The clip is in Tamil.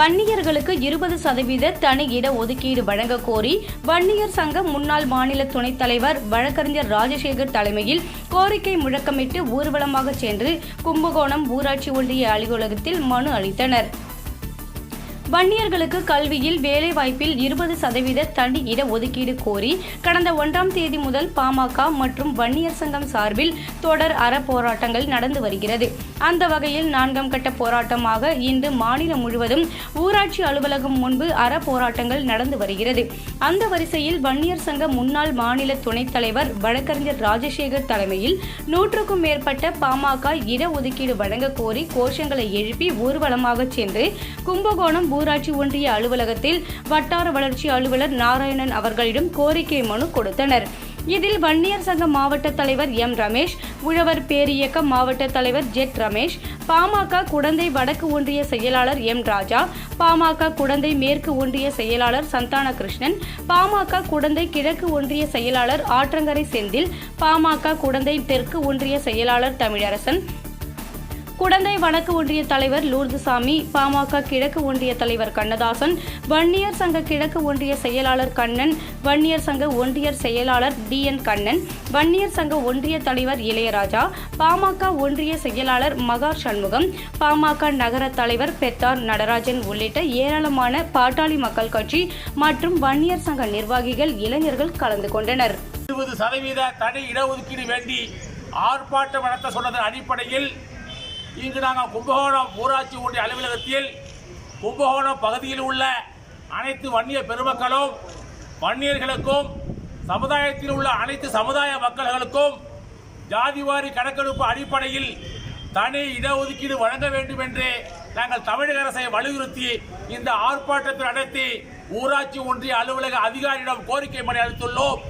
வன்னியர்களுக்கு இருபது சதவீத தனி இட ஒதுக்கீடு வழங்க கோரி வன்னியர் சங்க முன்னாள் மாநில துணைத் தலைவர் வழக்கறிஞர் ராஜசேகர் தலைமையில் கோரிக்கை முழக்கமிட்டு ஊர்வலமாக சென்று கும்பகோணம் ஊராட்சி ஒன்றிய அலுவலகத்தில் மனு அளித்தனர். வன்னியர்களுக்கு கல்வியில் வேலைவாய்ப்பில் இருபது சதவீத தனி இட ஒதுக்கீடு கோரி கடந்த ஒன்றாம் தேதி முதல் பாமக மற்றும் வன்னியர் சங்கம் சார்பில் தொடர் அற போராட்டங்கள் நடந்து வருகிறது. அந்த வகையில் நான்காம் கட்ட போராட்டமாக இன்று மாநிலம் முழுவதும் ஊராட்சி அலுவலகம் முன்பு அற போராட்டங்கள் நடந்து வருகிறது. அந்த வரிசையில் வன்னியர் சங்க முன்னாள் மாநில துணைத் தலைவர் வழக்கறிஞர் ராஜசேகர் தலைமையில் நூற்றுக்கும் மேற்பட்ட பாமக இடஒதுக்கீடு வழங்க கோரி கோஷங்களை எழுப்பி ஊர்வலமாக சென்று கும்பகோணம் ஊராட்சி ஒன்றிய அலுவலகத்தில் வட்டார வளர்ச்சி அலுவலர் நாராயணன் அவர்களிடம் கோரிக்கை மனு கொடுத்தனர். இதில் வன்னியர் சங்க மாவட்ட தலைவர் எம் ரமேஷ் உழவர் பேரியக்க மாவட்ட தலைவர் ஜெட் ரமேஷ் பாமக குடந்தை வடக்கு ஒன்றிய செயலாளர் எம் ராஜா பாமக குடந்தை மேற்கு ஒன்றிய செயலாளர் சந்தான கிருஷ்ணன் பாமக குடந்தை கிழக்கு ஒன்றிய செயலாளர் ஆற்றங்கரை செந்தில் பாமக குடந்தை தெற்கு ஒன்றிய செயலாளர் தமிழரசன் குடந்தை வடக்கு ஒன்றிய தலைவர் லூர்துசாமி பாமக கிழக்கு ஒன்றிய தலைவர் கண்ணதாசன் வன்னியர் சங்க கிழக்கு ஒன்றிய செயலாளர் கண்ணன் வன்னியர் சங்க ஒன்றியர் செயலாளர் டி என் கண்ணன் வன்னியர் சங்க ஒன்றிய தலைவர் இளையராஜா பாமக ஒன்றிய செயலாளர் மகார் சண்முகம் பாமக நகர தலைவர் பெத்தார் நடராஜன் உள்ளிட்ட ஏராளமான பாட்டாளி மக்கள் கட்சி மற்றும் வன்னியர் சங்க நிர்வாகிகள் இளைஞர்கள் கலந்து கொண்டனர். இருபது சதவீத தடை இடஒதுக்கீடு வேண்டி ஆர்ப்பாட்டம் நடத்த சொன்னதன் அடிப்படையில் இங்கு நாங்கள் கும்பகோணம் ஊராட்சி ஒன்றிய அலுவலகத்தில் கும்பகோணம் பகுதியில் உள்ள அனைத்து வன்னிய பெருமக்களும் வன்னியர்களுக்கும் சமுதாயத்தில் உள்ள அனைத்து சமுதாய மக்கள்களுக்கும் ஜாதிவாரி கணக்கெடுப்பு அடிப்படையில் தனி இடஒதுக்கீடு வழங்க வேண்டும் என்று நாங்கள் தமிழக அரசை வலியுறுத்தி இந்த ஆர்ப்பாட்டத்தை நடத்தி ஊராட்சி ஒன்றிய அலுவலக அதிகாரியிடம் கோரிக்கை மனு அளித்துள்ளோம்.